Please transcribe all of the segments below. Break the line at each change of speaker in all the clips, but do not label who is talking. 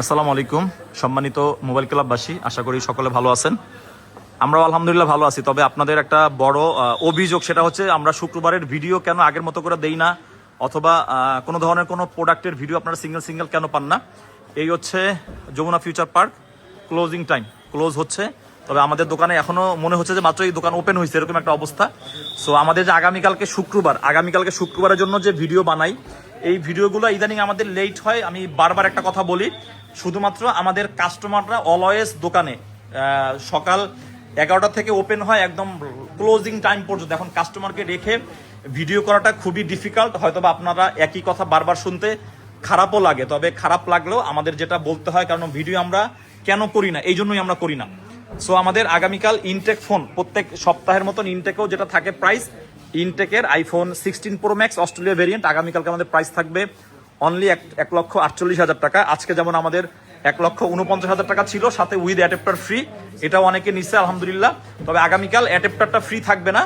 আসসালামু আলাইকুম, সম্মানিত মোবাইল ক্লাববাসী, আশা করি সকলে ভালো আছেন। আমরাও আলহামদুলিল্লাহ ভালো আছি, তবে আপনাদের একটা বড় অভিযোগ, সেটা হচ্ছে আমরা শুক্রবারের ভিডিও কেন আগের মতো করে দেই না, অথবা কোনো ধরনের কোনো প্রোডাক্টের ভিডিও আপনারা সিঙ্গেল সিঙ্গেল কেন পান না? এই হচ্ছে Jamuna future park closing time, close হচ্ছে, তবে আমাদের দোকানে এখনও মনে হচ্ছে যে মাত্র এই দোকান ওপেন হয়েছে, এরকম একটা অবস্থা। সো আমাদের যে আগামীকালকে শুক্রবার, আগামীকালকে শুক্রবারের জন্য যে ভিডিও বানাই এই ভিডিওগুলো ইদানিং আমাদের লেট হয়। আমি বারবার একটা কথা বলি, শুধুমাত্র আমাদের কাস্টমাররা অলওয়েজ দোকানে সকাল এগারোটা থেকে ওপেন হয়, একদম ক্লোজিং টাইম পর্যন্ত। এখন কাস্টমারকে রেখে ভিডিও করাটা খুবই ডিফিকাল্ট হয়তো বা আপনারা একই কথা বারবার শুনতে খারাপও লাগে, তবে খারাপ লাগলেও আমাদের যেটা বলতে হয়, কারণ ভিডিও আমরা কেন করি না? এই জন্যই আমরা করি না। সো আমাদের আগামীকাল ইনটেক ফোন প্রত্যেক সপ্তাহের মতন ইনটেকেও যেটা থাকে price ইনটেকের iPhone sixteen Pro Max Australia variant আগামীকালকে আমাদের প্রাইস থাকবে অনলি এক এক লক্ষ আটচল্লিশ হাজার টাকা। আজকে যেমন আমাদের এক লক্ষ উনপঞ্চাশ হাজার টাকা ছিল, সাথে উইথ অ্যাডাপ্টার ফ্রি এটাও অনেকে নিচ্ছে আলহামদুলিল্লাহ। তবে আগামীকাল অ্যাডাপ্টারটা ফ্রি থাকবে না,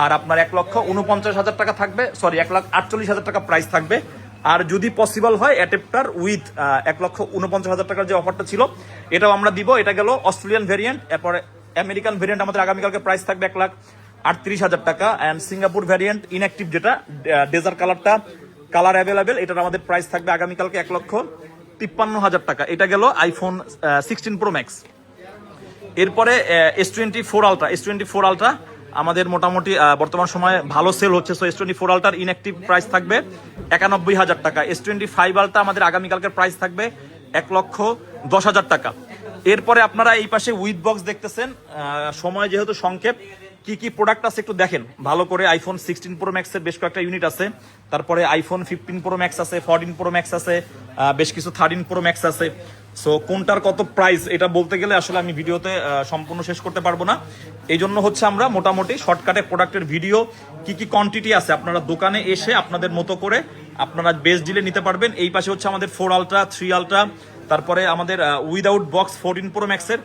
আর আপনার এক লক্ষ উনপঞ্চাশ হাজার টাকা থাকবে সরি এক লাখ আটচল্লিশ হাজার টাকা প্রাইস থাকবে। আর যদি পসিবল হয় অ্যাডাপ্টার উইথ এক লক্ষ উনপঞ্চাশ হাজার টাকার যে অফারটা ছিল, এটাও আমরা দিব, এটা গেল অস্ট্রেলিয়ান ভেরিয়েন্ট এরপরে আমেরিকান ভেরিয়েন্ট আমাদের আগামীকালকে প্রাইস থাকবে এক লাখ। আটত্রিশ হাজার টাকা অ্যান্ড সিঙ্গাপুর ভ্যারিয়েন্ট ইনঅ্যাক্টিভ যেটা ডেজার কালারটা কালার অ্যাভেলেবেল এটার আমাদের প্রাইস থাকবে আগামীকালকে এক লক্ষ তিপ্পান্ন হাজার টাকা। এটা গেল আইফোন সিক্সটিন প্রো ম্যাক্স এরপরে S twenty four Ultra S twenty four Ultra আমাদের মোটামুটি বর্তমান সময়ে ভালো সেল হচ্ছে। সো এস টোয়েন্টি ফোর আলট্রার ইনঅ্যাক্টিভ প্রাইস থাকবে একানব্বই হাজার টাকা। এস টোয়েন্টি ফাইভ আলট্রা আমাদের আগামীকালকের প্রাইস থাকবে এক লক্ষ দশ হাজার টাকা। এরপরে আপনারা এই পাশে উইথ বক্স দেখতেছেন। সময় যেহেতু সংক্ষেপ কি কি প্রোডাক্ট আছে একটু দেখেন। ভালো করে আইফোন সিক্সটিন প্রো ম্যাক্সের বেশ কয়েকটা ইউনিট আছে। তারপরে আইফোন ফিফটিন প্রো ম্যাক্স আছে ফোরটিন প্রো ম্যাক্স আছে বেশ কিছু থার্টিন প্রো ম্যাক্স আছে। সো কোনটার কত প্রাইস এটা বলতে গেলে আসলে আমি ভিডিওতে সম্পূর্ণ শেষ করতে পারব না। এই জন্য হচ্ছে আমরা মোটামুটি শর্টকাটে প্রোডাক্টের ভিডিও কি কি কোয়ান্টিটি আছে আপনারা দোকানে এসে আপনাদের মতো করে আপনারা বেস্ট ডিলে নিতে পারবেন। এই পাশে হচ্ছে আমাদের ফোর আলট্রা থ্রি আলট্রা তারপরে আমাদের উইদাউট বক্স ফোরটিন প্রো ম্যাক্সের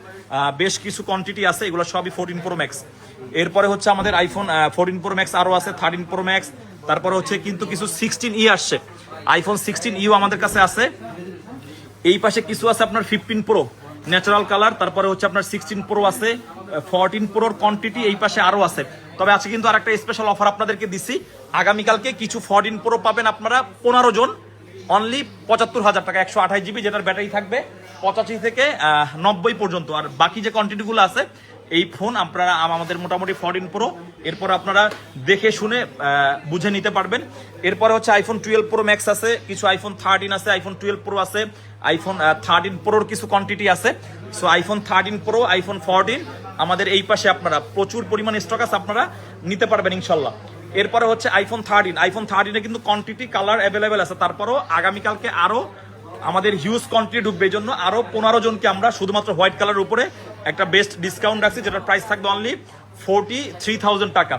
বেশ কিছু কোয়ান্টিটি আছে, এগুলো সবই ফোরটিন প্রো ম্যাক্স এরপরে হচ্ছে আমাদের আইফোন ফোরটিন প্রো ম্যাক্স আরও আছে থার্টিন প্রো ম্যাক্স তারপরে হচ্ছে কিন্তু কিছু সিক্সটিন ই আসছে। আইফোন সিক্সটিন ইউ আমাদের কাছে আছে। এই পাশে কিছু আছে আপনার ফিফটিন প্রো ন্যাচারাল কালার তারপরে হচ্ছে আপনার সিক্সটিন প্রো আছে ফোরটিন প্রোর কোয়ান্টিটি এই পাশে আরও আছে। তবে আজকে কিন্তু আর একটা স্পেশাল অফার আপনাদেরকে দিছি। আগামীকালকে কিছু ফোরটিন প্রো পাবেন আপনারা, পনেরো জন। অনলি পঁচাত্তর হাজার টাকা, একশো আঠাশ জিবি যেটার ব্যাটারি থাকবে, পঁচাশি থেকে নব্বই পর্যন্ত। আর বাকি যে কোয়ান্টিটিগুলো আছে, এই ফোন আপনারা আমাদের মোটামুটি ফোরটিন প্রো এরপর আপনারা দেখে শুনে বুঝে নিতে পারবেন। এরপরে হচ্ছে আইফোন টুয়েলভ প্রো ম্যাক্স আছে, কিছু আইফোন থার্টিন আছে আইফোন টুয়েলভ প্রো আছে আইফোন থার্টিন প্রোর কিছু কোয়ান্টিটি আছে। So iPhone thirteen Pro iPhone fourteen আমাদের এই পাশে আপনারা প্রচুর পরিমাণ স্টক আছে, আপনারা নিতে পারবেন, ইনশাল্লাহ। এরপরে হচ্ছে আইফোন থার্টিন আইফোন থার্টিনে কিন্তু কোয়ান্টিটি কালার অ্যাভেলেবেল আছে। তারপরও আগামীকালকে আরও আমাদের হিউজ কোয়ান্টিটি ঢুকবে। এই জন্য আরও পনেরো জনকে আমরা শুধুমাত্র হোয়াইট কালার উপরে একটা বেস্ট ডিসকাউন্ট রাখছি, যেটার প্রাইস থাকবে অনলি ফোরটি থ্রি থাউজেন্ড টাকা।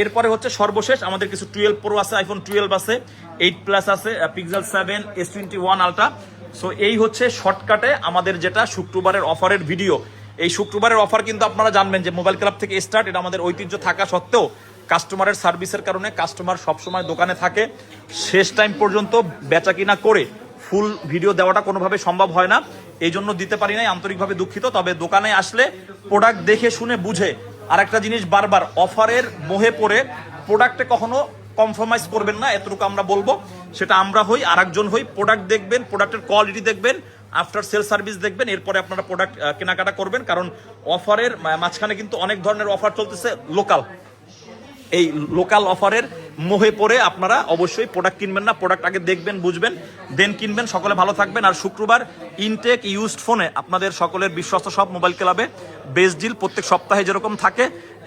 এরপরে হচ্ছে সর্বশেষ আমাদের কিছু টুয়েলভ প্রো আছে আইফোন টুয়েলভ আছে এইট প্লাস আছে Pixel seven S twenty one Ultra so এই হচ্ছে শর্টকাটে আমাদের যেটা শুক্রবারের অফারের ভিডিও এই শুক্রবারের অফার কিন্তু আপনারা জানবেন যে মোবাইল ক্লাব থেকে স্টার্ট এটা আমাদের ঐতিহ্য থাকা সত্ত্বেও কাস্টমারের সার্ভিসের কারণে কাস্টমার সবসময় দোকানে থাকে। শেষ টাইম পর্যন্ত বেচা কিনা করে ফুল ভিডিও দেওয়াটা কোনোভাবে সম্ভব হয় না। এই জন্য দিতে পারি নাই, আন্তরিকভাবে দুঃখিত। তবে দোকানে আসলে প্রোডাক্ট দেখে শুনে বুঝে। আর একটা জিনিস বারবার, অফারের মোহে পড়ে প্রোডাক্টে কখনো কম্প্রোমাইজ করবেন না, এতটুকু আমরা বলব। সেটা আমরা হই আর একজন হই প্রোডাক্ট দেখবেন প্রোডাক্টের কোয়ালিটি দেখবেন আফটার সেল সার্ভিস দেখবেন, এরপরে আপনারা প্রোডাক্ট কেনাকাটা করবেন। কারণ অফারের মাঝখানে কিন্তু অনেক ধরনের অফার চলতেছে লোকাল এই লোকাল অফারের মোহে পড়ে আপনারা অবশ্যই প্রোডাক্ট কিনবেন না। প্রোডাক্ট আগে দেখবেন, বুঝবেন দেন কিনবেন। সকলে ভালো থাকবেন। আর শুক্রবার ইনটেক ইউজড ফোনে আপনাদের সকলের বিশ্বস্ত সব মোবাইল ক্লাবে বেস্ট ডিল প্রত্যেক সপ্তাহে যেরকম থাকে।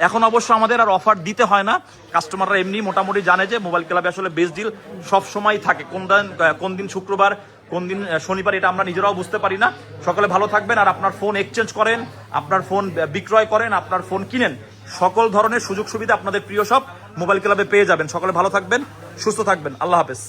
এখন অবশ্য আমাদের আর অফার দিতে হয় না। কাস্টমাররা এমনি মোটামুটি জানে যে মোবাইল ক্লাবে আসলে বেস্ট ডিল সব সময় থাকে। কোন দিন কোন দিন শুক্রবার, কোন দিন শনিবার এটা আমরা নিজেরাও বুঝতে পারি না। সকলে ভালো থাকবেন। আর আপনার ফোন এক্সচেঞ্জ করেন, আপনার ফোন বিক্রয় করেন, আপনার ফোন কিনেন। সকল ধরনের সুযোগ সুবিধা আপনাদের প্রিয় সব মোবাইল ক্লাবে পেয়ে যাবেন। সকলে ভালো থাকবেন, সুস্থ থাকবেন। আল্লাহ হাফেজ।